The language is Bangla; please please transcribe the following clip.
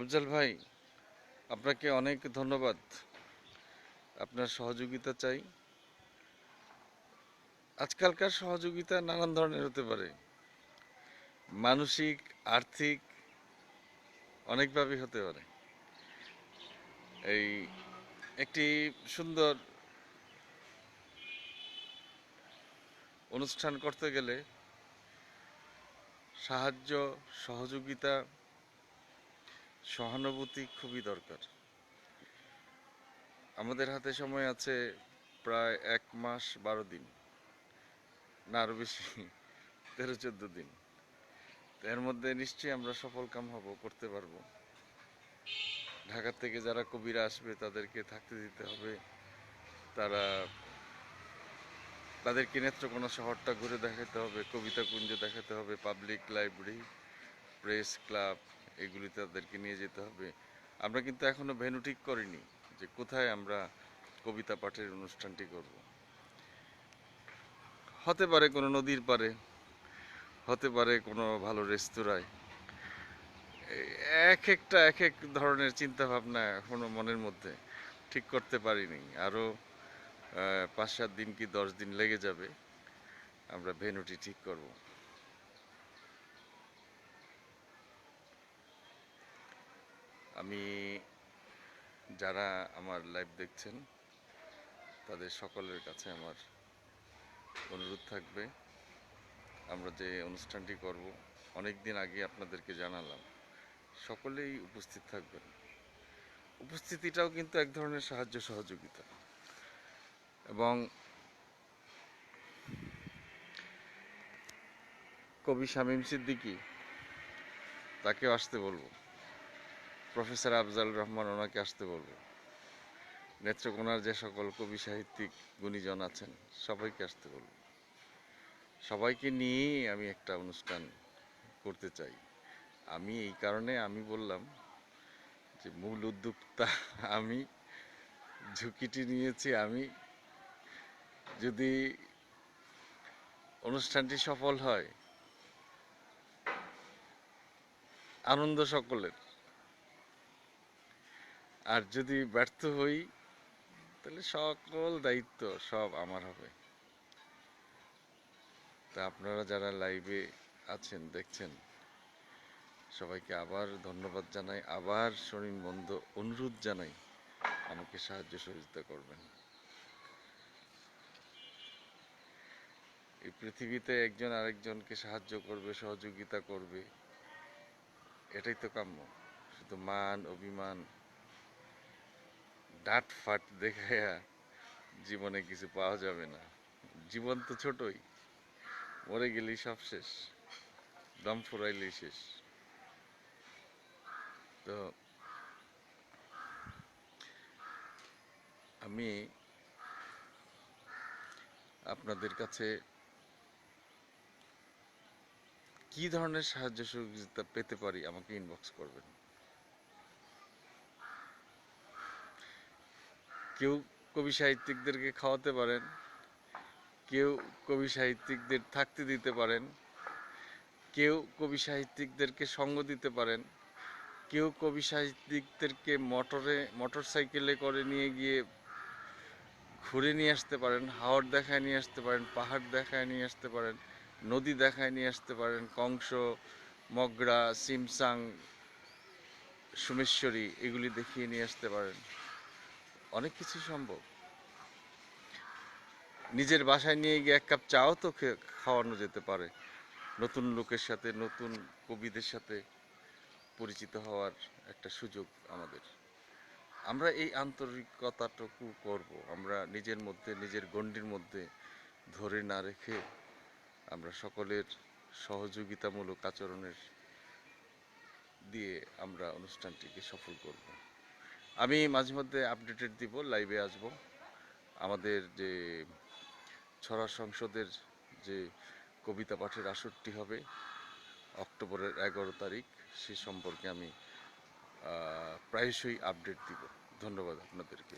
আফজাল ভাই, আপনাকে অনেক ধন্যবাদ। আপনার সহযোগিতা চাই। আজকালকার সহযোগিতা নানান ধরনের হতে পারে। মানসিক, আর্থিক অনেকভাবেই হতে পারে। এই একটি সুন্দর অনুষ্ঠান করতে গেলে সাহায্য, সহযোগিতা সহানুভূতি খুবই দরকার। আমাদের হাতে সময় আছে প্রায় এক মাস বারো দিন, না আরও বেশি, তেরো চোদ্দ দিন। এর মধ্যে নিশ্চয়ই আমরা সফল কাম হব, করতে পারব। ঢাকা থেকে যারা কবিরা আসবে, তাদেরকে থাকতে দিতে হবে। তারা, তাদেরকে নেত্রকোনা শহরটা ঘুরে দেখাতে হবে, কবিতা কুঞ্জ দেখাতে হবে পাবলিক লাইব্রেরি প্রেস ক্লাব এগুলিতে তাদেরকে নিয়ে যেতে হবে। আমরা কিন্তু এখনও ভেন্যু ঠিক করিনি যে কোথায় আমরা কবিতা পাঠের অনুষ্ঠানটি করব। হতে পারে কোনো নদীর পারে হতে পারে কোনো ভালো রেস্তোরাঁয়। এক একটা, এক এক ধরনের চিন্তা ভাবনা এখনও মনের মধ্যে ঠিক করতে পারিনি। আরও পাঁচ সাত দিন কি দশ দিন লেগে যাবে, আমরা ভেন্যুটি ঠিক করব। আমি যারা আমার লাইভ দেখছেন, তাদের সকলের কাছে আমার অনুরোধ থাকবে। আমরা যে অনুষ্ঠানটি করব অনেক দিন আগে আপনাদেরকে জানালাম, সকলেই উপস্থিত থাকবেন। উপস্থিতিটাও কিন্তু এক ধরনের সাহায্য সহযোগিতা। এবং কবি শামীম সিদ্দিকী, তাকেও আসতে বলব। প্রফেসর আফজাল রহমান ওনাকে আসতে বলব। নেত্রকোনার যে সকল কবি সাহিত্যিক গুণীজন আছেন, সবাইকে আসতে বলব। সবাইকে নিয়েই আমি একটা অনুষ্ঠান করতে চাই। আমি এই কারণে আমি বললাম যে মূল উদ্যোক্তা আমি, ঝুঁকিটি নিয়েছি আমি। যদি অনুষ্ঠানটি সফল হয়, আনন্দ সকলের আর যদি ব্যর্থ হই, তাহলে সকল দায়িত্ব সব আমার হবে। তা আপনারা যারা লাইভে আছেন, দেখছেন, সবাইকে আবার ধন্যবাদ জানাই, আবার শরীর বন্ধ অনুরোধ জানাই, আমাকে সাহায্য সহযোগিতা করবেন। এই পৃথিবীতে একজন আরেকজনকে সাহায্য করবে, সহযোগিতা করবে, এটাই তো কাম্য। শুধু মান, অভিমান ডাট ফাট দেখায়া জীবনে কিছু পাওয়া যাবে না। জীবন তো ছোটই। মরে গেলেই সব শেষ। দম ফুরাইলেই শেষ। তো আমি আপনাদের কাছে কি ধরনের সাহায্য সহযোগিতা পেতে পারি আমাকে ইনবক্স করবেন? কেউ কবি সাহিত্যিকদেরকে খাওয়াতে পারেন, কেউ কবি সাহিত্যিকদের থাকতে দিতে পারেন, কেউ কবি সাহিত্যিকদেরকে সঙ্গ দিতে পারেন, কেউ কবি সাহিত্যিকদেরকে মোটরে মোটর সাইকেলে করে নিয়ে গিয়ে ঘুরে নিয়ে আসতে পারেন হাওড় দেখায় নিয়ে আসতে পারেন, পাহাড় দেখায় নিয়ে আসতে পারেন, নদী দেখায় নিয়ে আসতে পারেন, কংস, মগরা, সিমসাং, সুমেশ্বরী, এগুলি দেখিয়ে নিয়ে আসতে পারেন। অনেক কিছু সম্ভব। নিজের বাসায় নিয়ে গিয়ে এক কাপ চাও তো খাওয়ানো যেতে পারে। নতুন লোকের সাথে, নতুন কবিদের সাথে পরিচিত হওয়ার একটা সুযোগ আমাদের। আমরা এই আন্তরিকতাটুকু করব। আমরা নিজের মধ্যে, নিজের গণ্ডির মধ্যে ধরে না রেখে আমরা সকলের সহযোগিতামূলক আচরণের দিয়ে আমরা অনুষ্ঠানটিকে সফল করব। আমি মাঝে মধ্যে আপডেটেড দিব লাইভে আসব। আমাদের যে ছড়া সংসদের যে কবিতা পাঠের আসরটি হবে অক্টোবরের এগারো তারিখ, সে সম্পর্কে আমি প্রায়শই আপডেট দিব। ধন্যবাদ আপনাদেরকে।